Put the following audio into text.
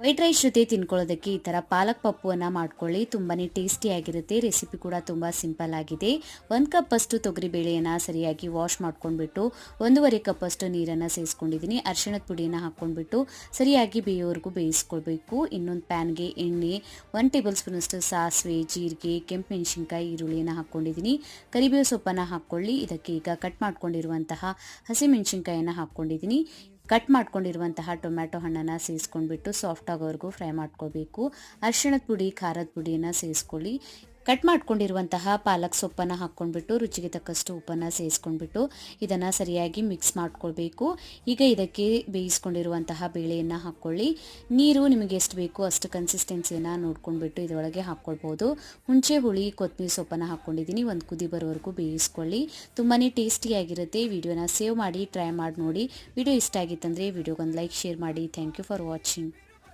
White rice ಜೊತೆ ತಿನ್ಕೊಳ್ಳೋದಕ್ಕೆ ಈ ಥರ ಪಾಲಕ್ ಪಪ್ಪುವನ್ನು ಮಾಡ್ಕೊಳ್ಳಿ. ತುಂಬಾ ಟೇಸ್ಟಿಯಾಗಿರುತ್ತೆ ರೆಸಿಪಿ ಕೂಡ ತುಂಬ ಸಿಂಪಲ್ ಆಗಿದೆ. ಒಂದು ಕಪ್ ಅಷ್ಟು ತೊಗರಿ ಬೇಳೆಯನ್ನು ಸರಿಯಾಗಿ ವಾಶ್ ಮಾಡ್ಕೊಂಡ್ಬಿಟ್ಟು, ಒಂದೂವರೆ ಕಪ್ಪಷ್ಟು ನೀರನ್ನು ಸೇರಿಸ್ಕೊಂಡಿದ್ದೀನಿ ಅರಿಶಿಣದ ಪುಡಿಯನ್ನು ಹಾಕ್ಕೊಂಡ್ಬಿಟ್ಟು, ಸರಿಯಾಗಿ ಬೇಯೋವರೆಗೂ ಬೇಯಿಸ್ಕೊಳ್ಬೇಕು. ಇನ್ನೊಂದು ಪ್ಯಾನ್ಗೆ ಎಣ್ಣೆ ಒನ್ ಟೇಬಲ್ ಸ್ಪೂನಷ್ಟು ಸಾಸಿವೆ, ಜೀರಿಗೆ, ಕೆಂಪು ಮೆಣಸಿನ್ಕಾಯಿ, ಈರುಳ್ಳಿಯನ್ನು ಹಾಕ್ಕೊಂಡಿದ್ದೀನಿ. ಕರಿಬೇವು ಸೊಪ್ಪನ್ನು ಹಾಕ್ಕೊಳ್ಳಿ. ಇದಕ್ಕೆ ಈಗ ಕಟ್ ಮಾಡ್ಕೊಂಡಿರುವಂತಹ ಹಸಿಮೆಣಸಿನ್ಕಾಯನ್ನು ಹಾಕ್ಕೊಂಡಿದ್ದೀನಿ. ಕಟ್ ಮಾಡ್ಕೊಂಡಿರುವಂತಹ ಟೊಮ್ಯಾಟೊ ಹಣ್ಣನ್ನು ಸೇರಿಸ್ಕೊಂಡ್ಬಿಟ್ಟು ಸಾಫ್ಟ್ ಆಗೋವರೆಗೂ ಫ್ರೈ ಮಾಡ್ಕೋಬೇಕು. ಅರಿಶಿಣದ ಪುಡಿ ಖಾರದ ಪುಡಿಯನ್ನು ಸೇರಿಸ್ಕೊಳ್ಳಿ ಕಟ್ ಮಾಡ್ಕೊಂಡಿರುವಂತಹ ಪಾಲಕ್ ಸೊಪ್ಪನ್ನು ಹಾಕ್ಕೊಂಡ್ಬಿಟ್ಟು, ರುಚಿಗೆ ತಕ್ಕಷ್ಟು ಉಪ್ಪನ್ನು ಸೇರಿಸ್ಕೊಂಡ್ಬಿಟ್ಟು ಇದನ್ನು ಸರಿಯಾಗಿ ಮಿಕ್ಸ್ ಮಾಡ್ಕೊಳ್ಬೇಕು. ಈಗ ಇದಕ್ಕೆ ಬೇಯಿಸ್ಕೊಂಡಿರುವಂತಹ ಬೇಳೆಯನ್ನು ಹಾಕ್ಕೊಳ್ಳಿ. ನೀರು ನಿಮಗೆ ಎಷ್ಟು ಬೇಕು ಅಷ್ಟು ಕನ್ಸಿಸ್ಟೆನ್ಸಿಯನ್ನು ನೋಡ್ಕೊಂಡ್ಬಿಟ್ಟು ಇದರೊಳಗೆ ಹಾಕ್ಕೊಳ್ಬೋದು. ಹುಣಸೆ ಹುಳಿ ಕೊತ್ತಂಬರಿ ಸೊಪ್ಪನ್ನು ಹಾಕ್ಕೊಂಡಿದ್ದೀನಿ. ಒಂದು ಕುದಿ ಬರೋವರೆಗೂ ಬೇಯಿಸ್ಕೊಳ್ಳಿ. ತುಂಬಾ ಟೇಸ್ಟಿಯಾಗಿರುತ್ತೆ. ವಿಡಿಯೋನ ಸೇವ್ ಮಾಡಿ, ಟ್ರೈ ಮಾಡಿ ನೋಡಿ. ವಿಡಿಯೋ ಇಷ್ಟ ಆಗಿತ್ತಂದರೆ ವಿಡಿಯೋಗೊಂದು ಲೈಕ್, ಶೇರ್ ಮಾಡಿ. Thank you for watching.